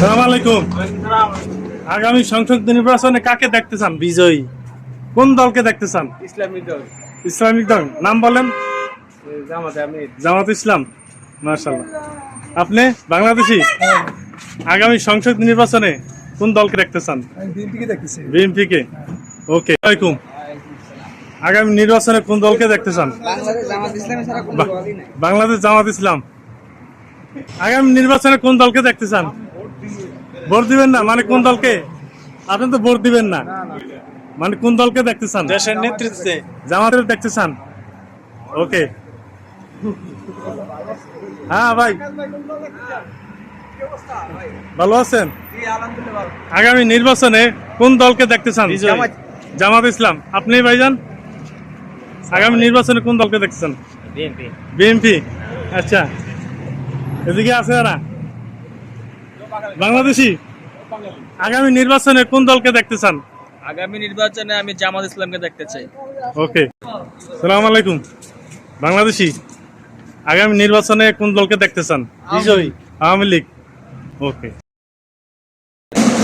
সালাম আলাইকুম। আগামী সংসদ নির্বাচনে কাকে দেখতে চান? বিজয়ী। কোন দলকে দেখতে চান? ইসলামী দল। ইসলামিক দল। নাম বলেন। জামাতে আমি জামাত ইসলাম। মার্শাল্লাহ আপনি বাংলাদেশি? আগামী সংসদ নির্বাচনে কোন দলকে দেখতে চান? আমি বিএনপিকে বিএনপি কে? ওকে ওয়ালাইকুম। আগামী নির্বাচনে কোন দলকে দেখতে চান? বাংলাদেশ জামাত ইসলাম। আগামী নির্বাচনে কোন দলকে দেখতে চান? ভোট দিবেন না? মানে কোন দলকে? আপনি তো ভোট দিবেন না। মানে কোন দলকে দেখতে চান? দেশের নেতৃত্বে। জামাতের দেখতে চান? ওকে। হ্যাঁ ভাই। ভালো আছেন? আগামী নির্বাচনে কোন দলকে দেখতে চান? জামাত। ইসলাম। আপনি ভাইজান? আগামী নির্বাচনে কোন দলকে দেখতে চান? বিএনপি। বিএনপি। আচ্ছা। এদিকে আছে না বাংলাদেশি? আগামী নির্বাচনে কোন দলকে দেখতে চান? আগামী নির্বাচনে আমি জামাত ইসলামকে দেখতে চাই। ওকে। সালাম আলাইকুম। বাংলাদেশি আগামী নির্বাচনে কোন দলকে দেখতে চান? বিজয়ী। আওয়ামী লীগ। ওকে।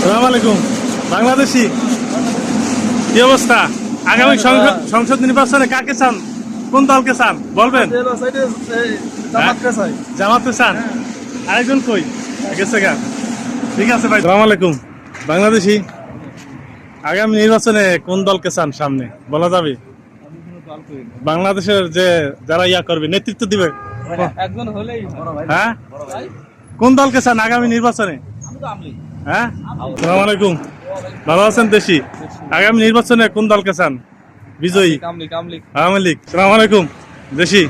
সালাম আলাইকুম। বাংলাদেশি কি অবস্থা? আগামী সংসদ সংসদ নির্বাচনে কাকে চান? কোন দলকে চান? বলবেন। জামাতকে জামাতে চান? আরেকজন কই? গেছে গা ঠিক আছে ভাই। সালাম আলাইকুম। বাংলাদেশি আগামী নির্বাচনে কোন দলকে চান সামনে? বলা যাবে? বাংলাদেশের যে যারা ইয়া করবে নেতৃত্ব দিবে। একজন হলেই হ্যাঁ? কোন দলকে চান আগামী নির্বাচনে? হ্যাঁ? সালাম আলাইকুম। ভালো আছেন দেশি? আগামী নির্বাচনে কোন দলকে চান? বিজয়ী? আওয়ামী লীগ। সালাম আলাইকুম। দেশি?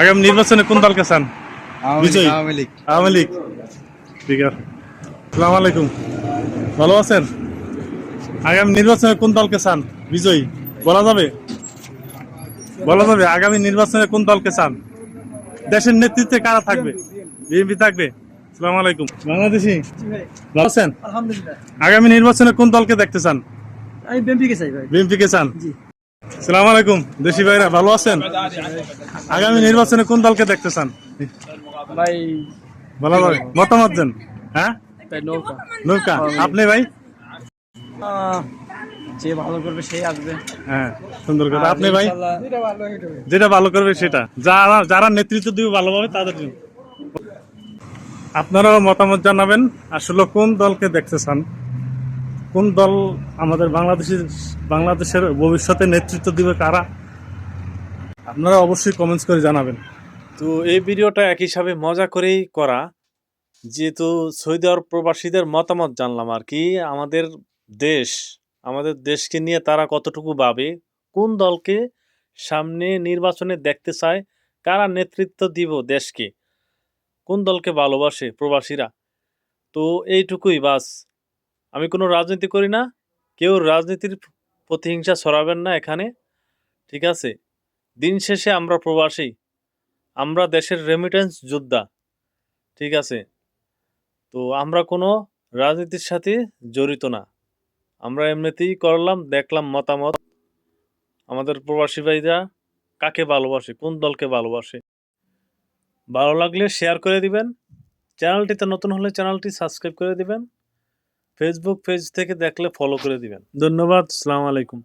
আগামী নির্বাচনে কোন দলকে চান? বিজয়ী? আওয়ামী লীগ। আওয়ামী লীগ। ঠিক আছে। সালাম আলাইকুম। ভালো আছেন? আগামী নির্বাচনে কোন দলকে চান? বিজয়ী? বলা যাবে? বলা যাবে আগামী নির্বাচনে কোন দলকে চান? দেশের নেতৃত্বে কারা থাকবে? বিএনপি থাকবে? সালাম আলাইকুম। বাংলাদেশি? ভালো আছেন? আগামী নির্বাচনে কোন দলকে দেখতে চান? আমি বিএনপিকে চাই ভাই। চান? সালাম আলাইকুম দেশি ভাইরা ভালো আছেন? আগামী নির্বাচনে কোন দলকে দেখতে চান? ভাই বলা যাবে। মতামত দেন। হ্যাঁ? তাই নৌকা। নৌকা? আপনি ভাই? যে ভালো করবে সেই আসবে। হ্যাঁ সুন্দর কথা। আপনি ভাই? যেটা ভালো করবে সেটা। যারা যারা নেতৃত্ব দিবে ভালোভাবে তাদের জন্য। আপনারাও মতামত জানাবেন। আসলে কোন দলকে দেখতে চান? কোন দল আমাদের বাংলাদেশের বাংলাদেশের ভবিষ্যতে নেতৃত্ব দিবে কারা? আপনারা অবশ্যই কমেন্টস করে জানাবেন। তো এই ভিডিওটা এক হিসাবে মজা করেই করা। যেহেতু সৌদি আরব প্রবাসীদের মতামত জানলাম আর কি, আমাদের দেশ, আমাদের দেশকে নিয়ে তারা কতটুকু ভাবে, কোন দলকে সামনে নির্বাচনে দেখতে চায়, কারা নেতৃত্ব দিব দেশকে, কোন দলকে ভালোবাসে প্রবাসীরা, তো এইটুকুই বাস। আমি কোনো রাজনীতি করি না, কেউ রাজনীতির প্রতিহিংসা ছড়াবেন না এখানে, ঠিক আছে? দিন শেষে আমরা প্রবাসী, আমরা দেশের রেমিটেন্স যোদ্ধা, ঠিক আছে? তো আমরা কোনো রাজনীতির সাথে জড়িত না। আমরা এমনিতেই করলাম, দেখলাম মতামত। আমাদের প্রবাসী ভাইরা কাকে ভালোবাসে, কোন দলকে ভালোবাসে? ভালো লাগলে শেয়ার করে দিবেন। চ্যানেলটিতে নতুন হলে চ্যানেলটি সাবস্ক্রাইব করে দিবেন। ফেসবুক পেজ থেকে দেখলে ফলো করে দিবেন। ধন্যবাদ, আসসালামু আলাইকুম।